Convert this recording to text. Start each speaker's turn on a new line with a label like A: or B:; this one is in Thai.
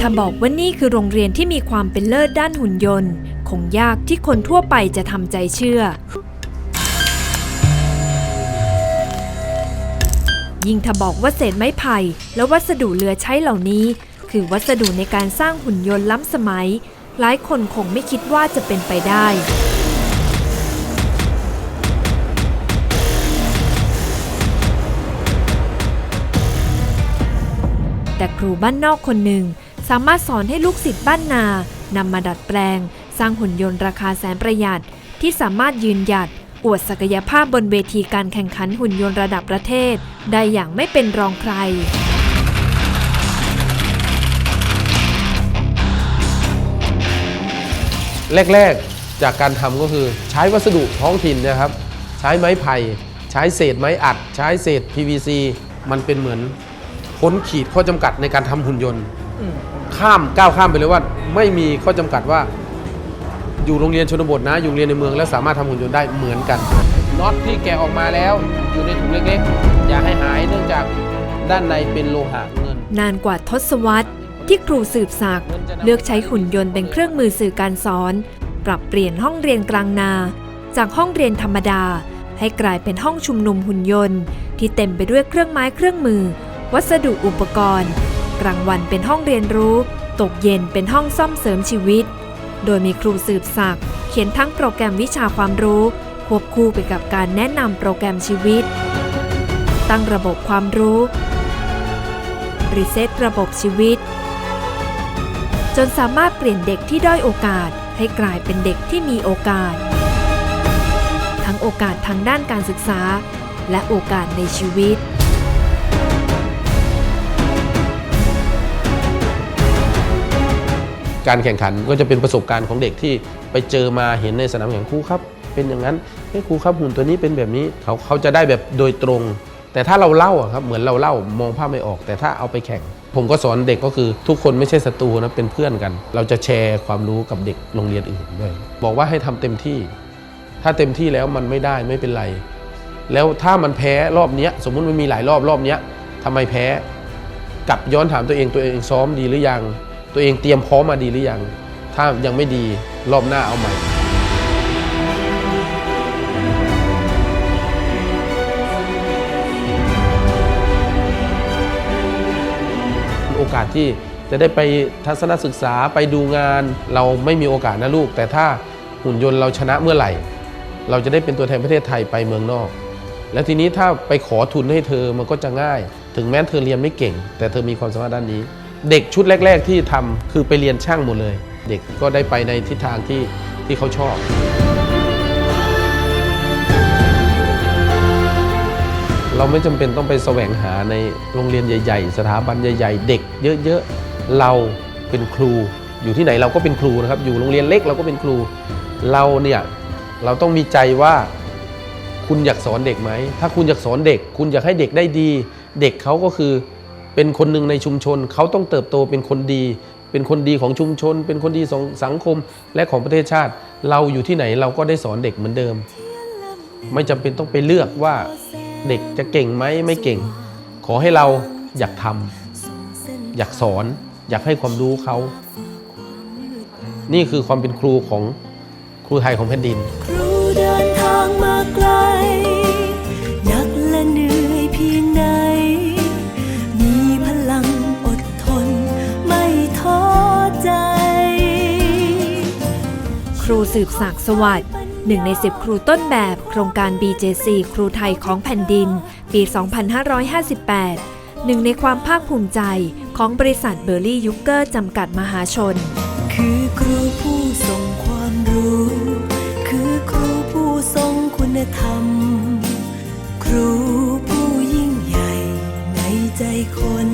A: ถ้าบอกว่านี่คือโรงเรียนที่มีความเป็นเลิศด้านหุ่นยนต์ คงยากที่คนทั่วไปจะทำใจเชื่อ ยิ่งถ้าบอกว่าเศษไม้ไผ่และวัสดุเหลือใช้เหล่านี้ คือวัสดุในการสร้างหุ่นยนต์ล้ำสมัย หลายคนคงไม่คิดว่าจะเป็นไปได้ แต่ครูบ้านนอกคนหนึ่งสามารถสอนให้ลูกศิษย์บ้านนานำมาดัดแปลง สร้างหุ่นยนต์ราคาแสนประหยัด ที่สามารถยืนหยัด อวดศักยภาพบนเวทีการแข่งขันหุ่นยนต์ระดับประเทศ ได้อย่างไม่เป็นรองใคร
B: แรก ๆ จากการทำก็คือใช้วัสดุท้องถิ่นนะครับ ใช้ไม้ไผ่ ใช้เศษไม้อัด ใช้เศษ PVC มันเป็นเหมือน พ้นขีดข้อจำกัดในการทำหุ่นยนต์ ข้ามก้าวข้ามไปเลยว่า ไม่มีข้อจำกัดว่า อยู่โรงเรียนชนบทนะ อยู่โรงเรียนในเมืองแล้วสามารถทำหุ่นยนต์ได้เหมือนกันน็อตที่แกะออกมาแล้วอยู่ในถุงเล็กๆ อย่าให้หายเนื่องจากด้านในเป็นโลหะเงิน
A: นานกว่าทศวรรษที่ครูสืบศักดิ์เลือกใช้หุ่นยนต์เป็นเครื่องมือสื่อการสอน ปรับเปลี่ยนห้องเรียนกลางนา จากห้องเรียนธรรมดา ให้กลายเป็นห้องชุมนุมหุ่นยนต์ ที่เต็มไปด้วยเครื่องไม้เครื่องมือ วัสดุอุปกรณ์ กลางวันเป็นห้องเรียนรู้ ตกเย็นเป็นห้องซ่อมเสริมชีวิต โดยมีครูสืบศักดิ์เขียนทั้งโปรแกรมวิชาความรู้ ควบคู่ไปกับการแนะนำโปรแกรมชีวิต ตั้งระบบความรู้รีเซ็ตระบบชีวิต จนสามารถเปลี่ยนเด็กที่ด้อยโอกาสให้กลายเป็นเด็กที่มีโอกาส ทั้งโอกาสทางด้านการศึกษา และโอกาสในชีวิต
B: การแข่งขันก็จะเป็นประสบการณ์ของเด็กที่ไปเจอมาเห็นในสนามแข่งครูครับ เป็นอย่างนั้นเฮ้ยครูครับหุ่นตัวนี้เป็นแบบนี้เขาเขาจะได้แบบโดยตรง แต่ถ้าเราเล่าอะครับเหมือนเราเล่ามองภาพไม่ออก แต่ถ้าเอาไปแข่ง ผมก็สอนเด็กก็คือทุกคนไม่ใช่ศัตรูนะเป็นเพื่อนกัน เราจะแชร์ความรู้กับเด็กโรงเรียนอื่นด้วยบอกว่าให้ทำเต็มที่ ถ้าเต็มที่แล้วมันไม่ได้ไม่เป็นไร แล้วถ้ามันแพ้รอบนี้สมมุติมันมีหลายรอบรอบนี้ทำไมแพ้กลับย้อนถามตัวเองตัวเองซ้อมดีหรือยัง ตัวเองเตรียมพร้อมมาดีหรือยัง ถ้ายังไม่ดีรอบหน้าเอาใหม่ โอกาสที่จะได้ไปทัศนศึกษาไปดูงานเราไม่มีโอกาสนะลูก แต่ถ้าหุ่นยนต์เราชนะเมื่อไหร่ เราจะได้เป็นตัวแทนประเทศไทยไปเมืองนอก แล้วทีนี้ถ้าไปขอทุนให้เธอมันก็จะง่าย ถึงแม้เธอเรียนไม่เก่ง แต่เธอมีความสามารถด้านนี้ เด็กชุดแรก ๆ ที่ทำคือไปเรียนช่างหมดเลย เด็กก็ได้ไปในทิศทางที่ที่เขาชอบ เราไม่จำเป็นต้องไปแสวงหาในโรงเรียนใหญ่ ๆ สถาบันใหญ่ ๆ เด็ก เยอะๆเราเป็นครู อยู่ที่ไหนเราก็เป็นครูนะครับ อยู่โรงเรียนเล็กเราก็เป็นครู เราเนี่ยเราต้องมีใจว่าคุณอยากสอนเด็กไหม ถ้าคุณอยากสอนเด็ก คุณอยากให้เด็กได้ดี เด็กเขาก็คือ เป็นคนหนึ่งในชุมชน เขาต้องเติบโตเป็นคนดี เป็นคนดีของชุมชน เป็นคนดีของสังคมและของประเทศชาติ เราอยู่ที่ไหนเราก็ได้สอนเด็กเหมือนเดิม ไม่จำเป็นต้องไปเลือกว่าเด็กจะเก่งไหมไม่เก่ง ขอให้เราอยากทำอยากสอน อยากให้ความรู้เขา นี่คือความเป็นครูของครูไทยของแผ่นดิน
C: ครูเดินทางมาไกล
A: รูสืบศักสวัสดิ์หนึ่งในสิบครูต้นแบบโครงการ BJC ครูไทยของแผ่นดิน ปี 2558 หนึ่งในความภาคภูมิใจของบริษัทเบอร์รี่ยุกเกอร์จำกัดมหาชน
C: คือครูผู้ทรงความรู้ คือครูผู้ทรงคุณธรรม ครูผู้ยิ่งใหญ่ในใจคน